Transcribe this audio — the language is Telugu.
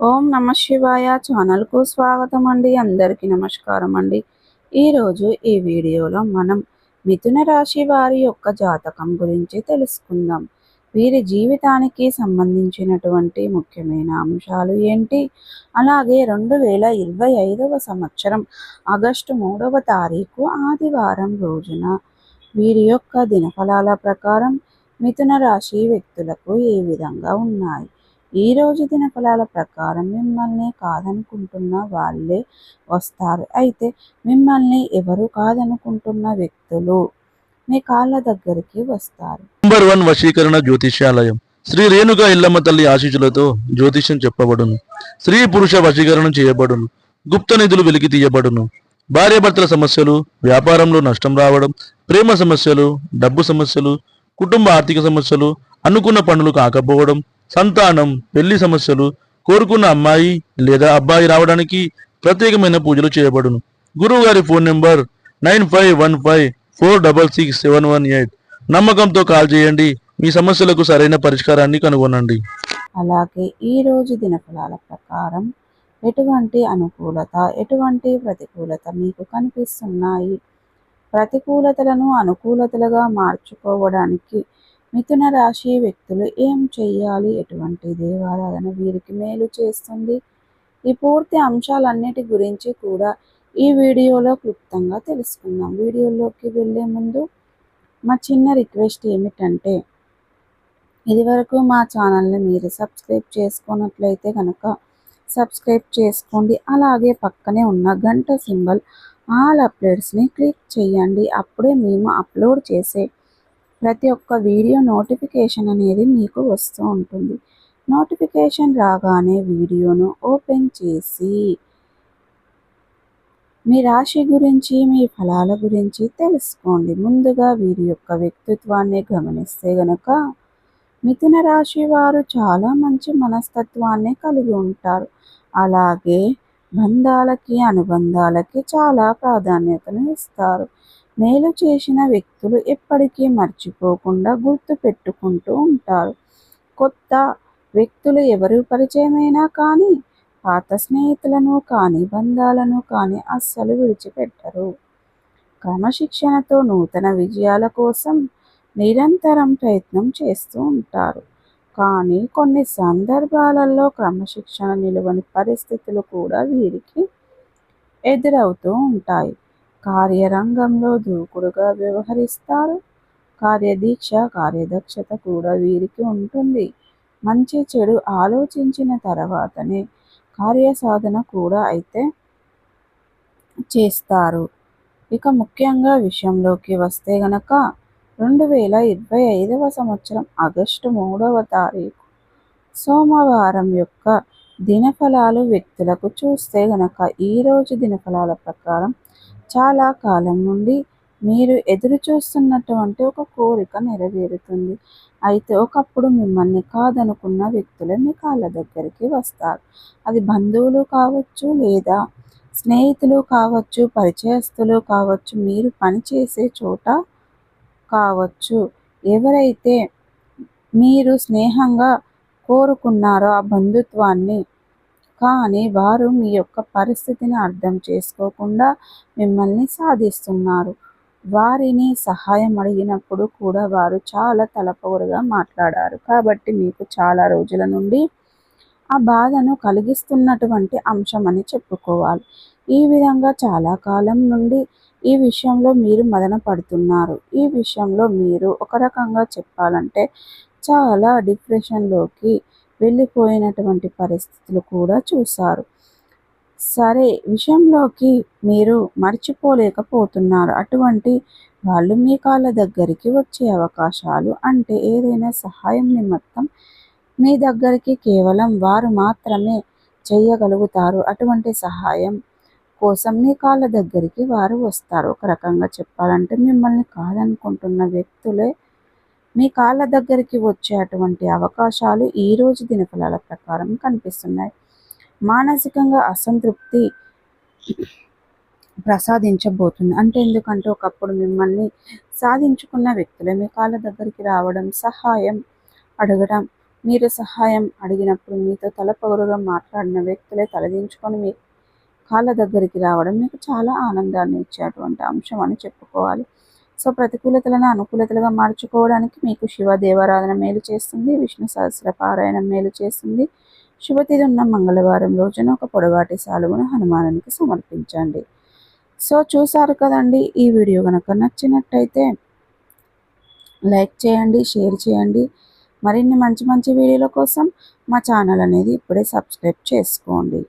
ఓం నమ శివాయ ఛానల్కు స్వాగతం అండి అందరికీ నమస్కారం అండి ఈరోజు ఈ వీడియోలో మనం మిథున రాశి వారి యొక్క జాతకం గురించి తెలుసుకుందాం. వీరి జీవితానికి సంబంధించినటువంటి ముఖ్యమైన అంశాలు ఏంటి? అలాగే రెండు వేల ఇరవై ఐదవ సంవత్సరం ఆగస్టు మూడవ తారీఖు ఆదివారం రోజున వీరి యొక్క దినఫలాల ప్రకారం మిథున రాశి వ్యక్తులకు ఏ విధంగా ఉన్నాయి? ఈ రోజు దినఫలాల ప్రకారం మిమ్మల్ని కాదనుకుంటున్న వాళ్ళే వస్తారు. అయితే మిమ్మల్ని ఎవరు కాదనుకుంటున్న వ్యక్తులు మీ కాళ్ళ దగ్గరికి వస్తారు. నంబర్ వన్ వశీకరణ జ్యోతిష్యాలయం. శ్రీ రేణుగా ఇల్లమ్మ తల్లి ఆశీస్సులతో జ్యోతిష్యం చెప్పబడును. స్త్రీ పురుష వశీకరణం చేయబడును. గుప్త నిధులు వెలికి తీయబడును. భార్యాభర్తల సమస్యలు వ్యాపారంలో నష్టం రావడం ప్రేమ సమస్యలు డబ్బు సమస్యలు కుటుంబ ఆర్థిక సమస్యలు అనుకున్న పనులు కాకపోవడం సంతానం పెళ్ళి సమస్యలు కోరుకున్న అమ్మాయి లేదా అబ్బాయి రావడానికి ప్రత్యేకమైన పూజలు చేయబడును. గురువు గారి phone number nine five one five four double six seven one eight. నమ్మకంతో కాల్ చేయండి మీ సమస్యలకు సరైన పరిష్కారాన్ని కనుగొనండి. అలాగే ఈ రోజు దినఫలాల ప్రకారం ఎటువంటి అనుకూలత ఎటువంటి ప్రతికూలత మీకు కనిపిస్తున్నాయి? ప్రతికూలతలను అనుకూలతలుగా మార్చుకోవడానికి మిథున రాశి వ్యక్తులు ఏం చేయాలి ఎటువంటి దేవారాధన వీరికి మేలు చేస్తుంది? ఈ పూర్తి అంశాలన్నిటి గురించి కూడా ఈ వీడియోలో క్లుప్తంగా తెలుసుకుందాం. వీడియోలోకి వెళ్ళే ముందు మా చిన్న రిక్వెస్ట్ ఏమిటంటే ఇదివరకు మా ఛానల్ని మీరు సబ్స్క్రైబ్ చేసుకున్నట్లయితే కనుక సబ్స్క్రైబ్ చేసుకోండి. అలాగే పక్కనే ఉన్న గంట సింబల్ ఆల్ అప్డేట్స్ని క్లిక్ చేయండి. అప్పుడే మేము అప్లోడ్ చేసే ప్రతి ఒక్క వీడియో నోటిఫికేషన్ అనేది మీకు వస్తూ ఉంటుంది. నోటిఫికేషన్ రాగానే వీడియోను ఓపెన్ చేసి మీ రాశి గురించి మీ ఫలాల గురించి తెలుసుకోండి. ముందుగా వీరి యొక్క వ్యక్తిత్వాన్ని గమనిస్తే గనక మిథున రాశి వారు చాలా మంచి మనస్తత్వాన్ని కలిగి ఉంటారు. అలాగే బంధాలకి అనుబంధాలకి చాలా ప్రాధాన్యతను ఇస్తారు. మేలు చేసిన వ్యక్తులు ఎప్పటికీ మర్చిపోకుండా గుర్తు పెట్టుకుంటూ ఉంటారు. కొత్త వ్యక్తులు ఎవరు పరిచయమైనా కానీ పాత స్నేహితులను కానీ బంధాలను కానీ అస్సలు విడిచిపెట్టరు. క్రమశిక్షణతో నూతన విజయాల కోసం నిరంతరం ప్రయత్నం చేస్తూ ఉంటారు. కానీ కొన్ని సందర్భాలలో క్రమశిక్షణ నిలువని పరిస్థితులు కూడా వీరికి ఎదురవుతూ ఉంటాయి. కార్యరంగంలో దూకుడుగా వ్యవహరిస్తారు. కార్యదీక్ష కార్యదక్షత కూడా వీరికి ఉంటుంది. మంచి చెడు ఆలోచించిన తర్వాతనే కార్యసాధన కూడా అయితే చేస్తారు. ఇక ముఖ్యంగా విషయంలోకి వస్తే గనక రెండు వేల ఇరవై ఐదవ సంవత్సరం ఆగస్టు మూడవ తారీఖు. సోమవారం యొక్క దినఫలాలు వ్యక్తులకు చూస్తే గనక ఈరోజు దినఫలాల ప్రకారం చాలా కాలం నుండి మీరు ఎదురు చూస్తున్నటువంటి ఒక కోరిక నెరవేరుతుంది. అయితే ఒకప్పుడు మిమ్మల్ని కాదనుకున్న వ్యక్తులు మీ కాళ్ళ దగ్గరికి వస్తారు. అది బంధువులు కావచ్చు లేదా స్నేహితులు కావచ్చు పరిచయస్తులు కావచ్చు మీరు పనిచేసే చోట కావచ్చు. ఎవరైతే మీరు స్నేహంగా కోరుకున్నారో ఆ బంధుత్వాన్ని కానీ వారు మీ యొక్క పరిస్థితిని అర్థం చేసుకోకుండా మిమ్మల్ని సాధిస్తున్నారు. వారిని సహాయం అడిగినప్పుడు కూడా వారు చాలా తలపొగరుగా మాట్లాడారు. కాబట్టి మీకు చాలా రోజుల నుండి ఆ బాధను కలిగిస్తున్నటువంటి అంశం అని చెప్పుకోవాలి. ఈ విధంగా చాలా కాలం నుండి ఈ విషయంలో మీరు మదన పడుతున్నారు. ఈ విషయంలో మీరు ఒక రకంగా చెప్పాలంటే చాలా డిప్రెషన్లోకి వెళ్ళిపోయినటువంటి పరిస్థితులు కూడా చూశారు. సరే విషయంలోకి మీరు మర్చిపోలేకపోతున్నారు. అటువంటి వాళ్ళు మీ కాళ్ళ దగ్గరికి వచ్చే అవకాశాలు అంటే ఏదైనా సహాయం నిమిత్తం మీ దగ్గరికి కేవలం వారు మాత్రమే చేయగలుగుతారు. అటువంటి సహాయం కోసం మీ కాళ్ళ దగ్గరికి వారు వస్తారు. ఒక రకంగా చెప్పాలంటే మిమ్మల్ని కాదనుకుంటున్న వ్యక్తులే మీ కాళ్ళ దగ్గరికి వచ్చే అటువంటి అవకాశాలు ఈ రోజు దినఫలాల ప్రకారం కనిపిస్తున్నాయి. మానసికంగా అసంతృప్తి ప్రసాదించబోతుంది. అంటే ఎందుకంటే ఒకప్పుడు మిమ్మల్ని సాధించుకున్న వ్యక్తులే మీ కాళ్ళ దగ్గరికి రావడం సహాయం అడగడం మీరు సహాయం అడిగినప్పుడు మీతో తలపగురుగా మాట్లాడిన వ్యక్తులే తలదించుకొని మీ కాళ్ళ దగ్గరికి రావడం మీకు చాలా ఆనందాన్ని ఇచ్చేటువంటి అంశం అని చెప్పుకోవాలి. సో ప్రతికూలతలను అనుకూలతలుగా మార్చుకోవడానికి మీకు శివ దేవారాధన మేలు చేస్తుంది విష్ణు సహస్ర పారాయణం మేలు చేస్తుంది. శుభతిథి ఉన్న మంగళవారం రోజున ఒక పొడవాటి సాలువును హనుమానునికి సమర్పించండి. సో చూసారు కదండి ఈ వీడియో కనుక నచ్చినట్టయితే లైక్ చేయండి షేర్ చేయండి. మరిన్ని మంచి మంచి వీడియోల కోసం మా ఛానల్ అనేది ఇప్పుడే సబ్స్క్రైబ్ చేసుకోండి.